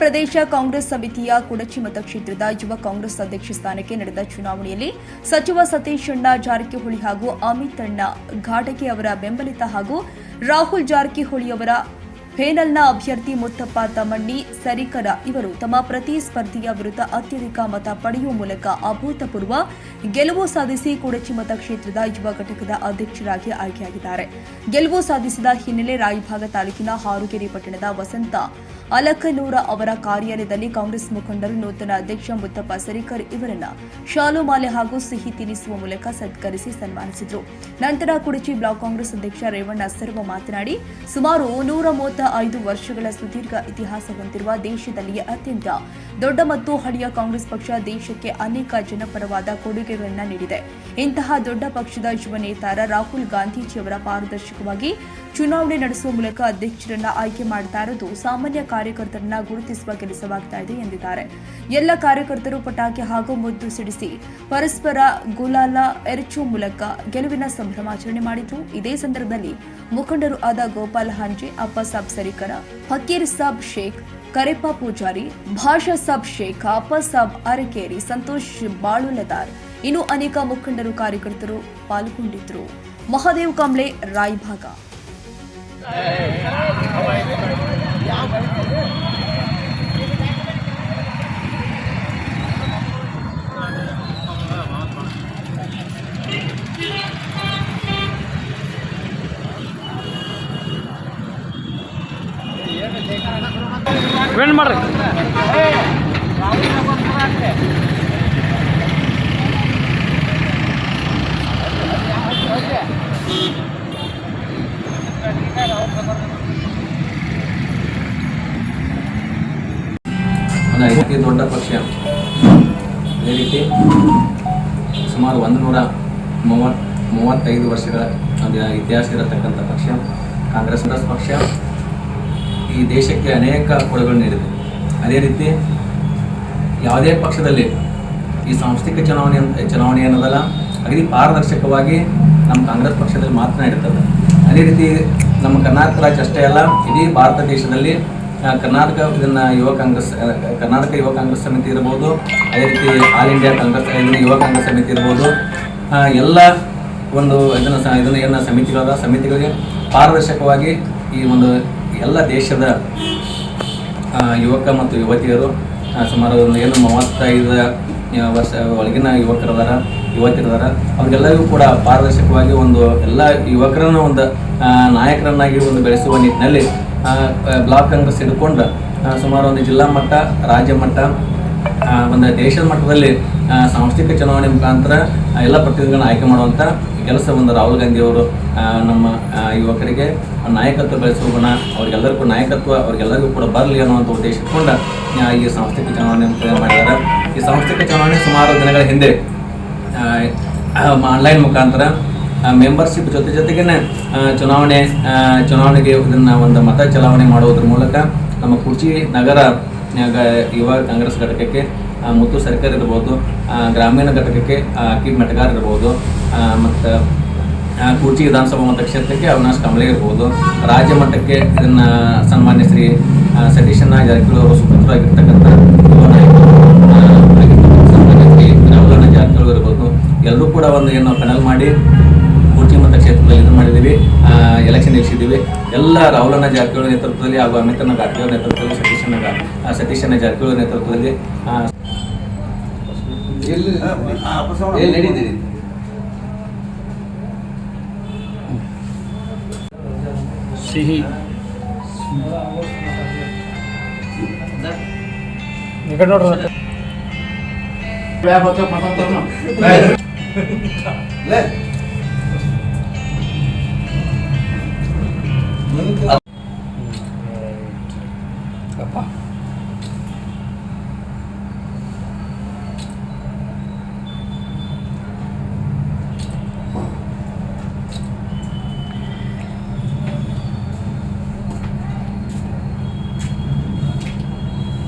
ಪ್ರದೇಶ ಕಾಂಗ್ರೆಸ್ ಸಮಿತಿಯ ಕುಡಚಿ ಮತಕ್ಷೇತ್ರದ ಯುವ ಕಾಂಗ್ರೆಸ್ ಅಧ್ಯಕ್ಷ ಸ್ಥಾನಕ್ಕೆ ನಡೆದ ಚುನಾವಣೆಯಲ್ಲಿ ಸಚಿವ ಸತೀಶ್ ಅಣ್ಣ ಜಾರಕಿಹೊಳಿ ಹಾಗೂ ಅಮಿತ್ ಅಣ್ಣ ಘಾಟಗೆ ಅವರ ಬೆಂಬಲಿತ ಹಾಗೂ ರಾಹುಲ್ ಜಾರಕಿಹೊಳಿ ಅವರ ಫೇನಲ್ನ ಅಭ್ಯರ್ಥಿ ಮುತ್ತಪ್ಪ ತಮ್ಮಣ್ಣಿ ಸರಿಕರ ಇವರು ತಮ್ಮ ಪ್ರತಿಸ್ಪರ್ಧಿಯ ವಿರುದ್ಧ ಅತ್ಯಧಿಕ ಮತ ಪಡೆಯುವ ಮೂಲಕ ಅಭೂತಪೂರ್ವ ಗೆಲುವು ಸಾಧಿಸಿ ಕುಡಚಿ ಮತಕ್ಷೇತ್ರದ ಯುವ ಘಟಕದ ಅಧ್ಯಕ್ಷರಾಗಿ ಆಯ್ಕೆಯಾಗಿದ್ದಾರೆ. ಗೆಲುವು ಸಾಧಿಸಿದ ಹಿನ್ನೆಲೆ ರಾಯಭಾಗ ತಾಲೂಕಿನ ಹಾರುಗೆರೆ ಪಟ್ಟಣದ ವಸಂತ ಅಲಕನೂರ ಅವರ ಕಾರ್ಯಾಲಯದಲ್ಲಿ ಕಾಂಗ್ರೆಸ್ ಮುಖಂಡರು ನೂತನ ಅಧ್ಯಕ್ಷ ಮುತ್ತಪ್ಪ ಸರಿಕರ್ ಇವರನ್ನ ಶಾಲು, ಮಾಲೆ ಹಾಗೂ ಸಿಹಿ ತಿನ್ನಿಸುವ ಮೂಲಕ ಸತ್ಕರಿಸಿ ಸನ್ಮಾನಿಸಿದರು. ನಂತರ ಕುಡಚಿ ಬ್ಲಾಕ್ ಕಾಂಗ್ರೆಸ್ ಅಧ್ಯಕ್ಷ ರೇವಣ್ಣ ಸರ್ವ ಮಾತನಾಡಿ, ಸುಮಾರು ನೂರ ಮೂವತ್ತ ಐದು ವರ್ಷಗಳ ಸುದೀರ್ಘ ಇತಿಹಾಸ ಹೊಂದಿರುವ ದೇಶದಲ್ಲಿಯೇ ಅತ್ಯಂತ ದೊಡ್ಡ ಮತ್ತು ಹಳೆಯ ಕಾಂಗ್ರೆಸ್ ಪಕ್ಷ ದೇಶಕ್ಕೆ ಅನೇಕ ಜನಪರವಾದ ಕೊಡುಗೆಗಳನ್ನು ನೀಡಿದೆ. ಇಂತಹ ದೊಡ್ಡ ಪಕ್ಷದ ಯುವ ನೇತಾರ ರಾಹುಲ್ ಗಾಂಧೀಜಿಯವರ ಪಾರದರ್ಶಕವಾಗಿ ಚುನಾವಣೆ ನಡೆಸುವ ಮೂಲಕ ಅಧ್ಯಕ್ಷರನ್ನ ಆಯ್ಕೆ ಮಾಡ್ತಾ ಇರೋದು ಸಾಮಾನ್ಯ ಕಾರ್ಯಕರ್ತರನ್ನ ಗುರುತಿಸುವ ಕೆಲಸವಾಗ್ತಾ ಇದೆ ಎಂದಿದ್ದಾರೆ. ಎಲ್ಲ ಕಾರ್ಯಕರ್ತರು ಪಟಾಕಿ ಹಾಗೂ ಮುದ್ದು ಸಿಡಿಸಿ ಪರಸ್ಪರ ಗುಲಾಲ ಎರಚುವ ಮೂಲಕ ಗೆಲುವಿನ ಸಂಭ್ರಮಾಚರಣೆ ಮಾಡಿದ್ರು. ಇದೇ ಸಂದರ್ಭದಲ್ಲಿ ಮುಖಂಡರು ಆದ ಗೋಪಾಲ್ ಹಾಂಜೆ, ಅಪ್ಪ ಸಾಬ್ ಸರಿಕರ, ಫಕೀರ್ ಸಾಬ್ ಶೇಖ್, ಕರೆಪ್ಪ ಪೂಜಾರಿ, ಭಾಷಾ ಸಾಬ್ ಶೇಖ್, ಅಪ್ಪ ಸಾಬ್ ಅರಕೇರಿ, ಸಂತೋಷ್ ಬಾಳುಲದಾರ್. ಇನ್ನು ಅನೇಕ ಮುಖಂಡರು ಕಾರ್ಯಕರ್ತರು ಪಾಲ್ಗೊಂಡಿದ್ರು. ಮಹಾದೇವ್ ಕಾಂಬ್ಳೆ, ರಾಯಭಾಗ. ವೇಣ್ ಮಾಡ್ರಿ. ಒಂದು ದೊಡ್ಡ ಪಕ್ಷ. ಅದೇ ರೀತಿ ಸುಮಾರು ಒಂದು ನೂರ ಮೂವತ್, ಮೂವತ್ತೈದು ವರ್ಷಗಳ ಒಂದು ಇತಿಹಾಸ ಇರತಕ್ಕಂಥ ಪಕ್ಷ, ಕಾಂಗ್ರೆಸ್ ಪಕ್ಷ ಈ ದೇಶಕ್ಕೆ ಅನೇಕ ಕೊಡುಗಳು ನೀಡಿದೆ. ಅದೇ ರೀತಿ ಯಾವುದೇ ಪಕ್ಷದಲ್ಲಿ ಈ ಸಾಂಸ್ಥಿಕ ಚುನಾವಣೆ ಚುನಾವಣೆ ಅನ್ನೋದಲ್ಲ, ಅಗದಿ ಪಾರದರ್ಶಕವಾಗಿ ನಮ್ಮ ಕಾಂಗ್ರೆಸ್ ಪಕ್ಷದಲ್ಲಿ ಮಾತನಾಡಿರ್ತದೆ. ಅದೇ ರೀತಿ ನಮ್ಮ ಕರ್ನಾಟಕ ರಾಜ್ಯ ಅಷ್ಟೇ ಅಲ್ಲ, ಇಡೀ ಭಾರತ ದೇಶದಲ್ಲಿ ಕರ್ನಾಟಕ ಇದನ್ನ ಯುವ ಕಾಂಗ್ರೆಸ್ ಕರ್ನಾಟಕ ಯುವ ಕಾಂಗ್ರೆಸ್ ಸಮಿತಿ ಇರ್ಬೋದು ಅದೇ ರೀತಿ ಆಲ್ ಇಂಡಿಯಾ ಕಾಂಗ್ರೆಸ್ ಯುವ ಕಾಂಗ್ರೆಸ್ ಸಮಿತಿ ಇರ್ಬೋದು. ಆ, ಎಲ್ಲ ಒಂದು ಇದನ್ನ ಇದನ್ನ ಏನ ಸಮಿತಿಗಳದ ಸಮಿತಿಗಳಿಗೆ ಪಾರದರ್ಶಕವಾಗಿ ಈ ಒಂದು ಎಲ್ಲ ದೇಶದ ಯುವಕ ಮತ್ತು ಯುವತಿಯರು ಸುಮಾರು ಒಂದು ಏನು ಮೂವತ್ತೈದು ವರ್ಷ ಒಳಗಿನ ಯುವಕರದಾರ ಯುವತಿಯರದಾರ ಅವ್ರಿಗೆಲ್ಲರಿಗೂ ಕೂಡ ಪಾರದರ್ಶಕವಾಗಿ ಒಂದು ಎಲ್ಲ ಯುವಕರನ್ನ ಒಂದು ನಾಯಕರನ್ನಾಗಿ ಒಂದು ಬೆಳೆಸುವ ನಿಟ್ಟಿನಲ್ಲಿ ಬ್ಲಾಕ್ ಕಾಂಗ್ರೆಸ್ ಹಿಡ್ಕೊಂಡು ಸುಮಾರು ಒಂದು ಜಿಲ್ಲಾ ಮಟ್ಟ, ರಾಜ್ಯ ಮಟ್ಟ ಒಂದು ದೇಶದ ಮಟ್ಟದಲ್ಲಿ ಸಾಂಸ್ಥಿಕ ಚುನಾವಣೆ ಮುಖಾಂತರ ಎಲ್ಲ ಪ್ರತಿನಿಧಿಗಳನ್ನ ಆಯ್ಕೆ ಮಾಡುವಂಥ ಕೆಲಸ ಒಂದು ರಾಹುಲ್ ಗಾಂಧಿಯವರು ನಮ್ಮ ಯುವಕರಿಗೆ, ನಾಯಕತ್ವ ಬೆಳೆಸುವ ಗುಣ, ಅವ್ರಿಗೆಲ್ಲರಿಗೂ ನಾಯಕತ್ವ, ಅವ್ರಿಗೆಲ್ಲರಿಗೂ ಕೂಡ ಬರಲಿ ಅನ್ನುವಂಥ ಉದ್ದೇಶ ಇಟ್ಕೊಂಡು ಈ ಸಾಂಸ್ಥಿಕ ಚುನಾವಣೆ ಮಾಡಿದ್ದಾರೆ. ಈ ಸಾಂಸ್ಥಿಕ ಚುನಾವಣೆ ಸುಮಾರು ದಿನಗಳ ಹಿಂದೆ ಆನ್ಲೈನ್ ಮುಖಾಂತರ ಮೆಂಬರ್ಶಿಪ್ ಜೊತೆ ಜೊತೆಗೇನೆ ಚುನಾವಣೆ ಚುನಾವಣೆಗೆ ಇದನ್ನು ಒಂದು ಮತ ಚಲಾವಣೆ ಮಾಡುವುದ್ರ ಮೂಲಕ ನಮ್ಮ ಕುರ್ಚಿ ನಗರ ಯುವ ಕಾಂಗ್ರೆಸ್ ಘಟಕಕ್ಕೆ ಮುತ್ತು ಸರ್ಕಾರ ಇರ್ಬೋದು ಗ್ರಾಮೀಣ ಘಟಕಕ್ಕೆ ಅಕ್ಕಿ ಮೆಟಗಾರ್ ಇರ್ಬೋದು ಮತ್ತು ಕುರ್ಚಿ ವಿಧಾನಸಭಾ ಮತಕ್ಷೇತ್ರಕ್ಕೆ ಅವಿನಾಶ್ ಕಂಬಳೆ ಇರ್ಬೋದು, ರಾಜ್ಯ ಮಟ್ಟಕ್ಕೆ ಇದನ್ನು ಸನ್ಮಾನ್ಯ ಶ್ರೀ ಸತೀಶಣ್ಣ ಜಾರಕಿಹೊಳಿ ಅವರು ಸುಪುತ್ರರಾಗಿರ್ತಕ್ಕಂಥ ಆ, ಆಗಿರ್ತಕ್ಕಂಥ ಸನ್ಮಾನ್ಯ ಶ್ರೀ ರಾಹುಲಣ್ಣ ಜಾರಕಿಹೊಳಿ ಇರ್ಬೋದು ಎಲ್ಲರೂ ಕೂಡ ಒಂದು ಏನು ಪೆನಲ್ ಮಾಡಿ ಕುರ್ಚಿ ಮತಕ್ಷೇತ್ರದಲ್ಲಿ ಇದು ಮಾಡಿದ್ದೀವಿ. ಎಲೆಕ್ಷನ್ ನಿಲ್ಲಿಸಿದ್ದೀವಿ. ಎಲ್ಲ ರಾಹುಲಣ್ಣ ಜಾರಕಿಹೊಳಿ ನೇತೃತ್ವದಲ್ಲಿ ಹಾಗೂ ಅಮಿತಣ್ಣ ಘಾಟಿಯವರ ನೇತೃತ್ವದಲ್ಲಿ ಸತೀಶ್ ಅಣ್ಣ ಸತೀಶ್ ಅಣ್ಣ ಜಾರಕಿಹೊಳಿ ನೇತೃತ್ವದಲ್ಲಿ ಆ, ಎಲ್ಲಿ? ನಡೀತೀರಿ ಸಿಹಿ ಈ ಕಡೆ ನೋಡ್ರಿ ಅಪ್ಪ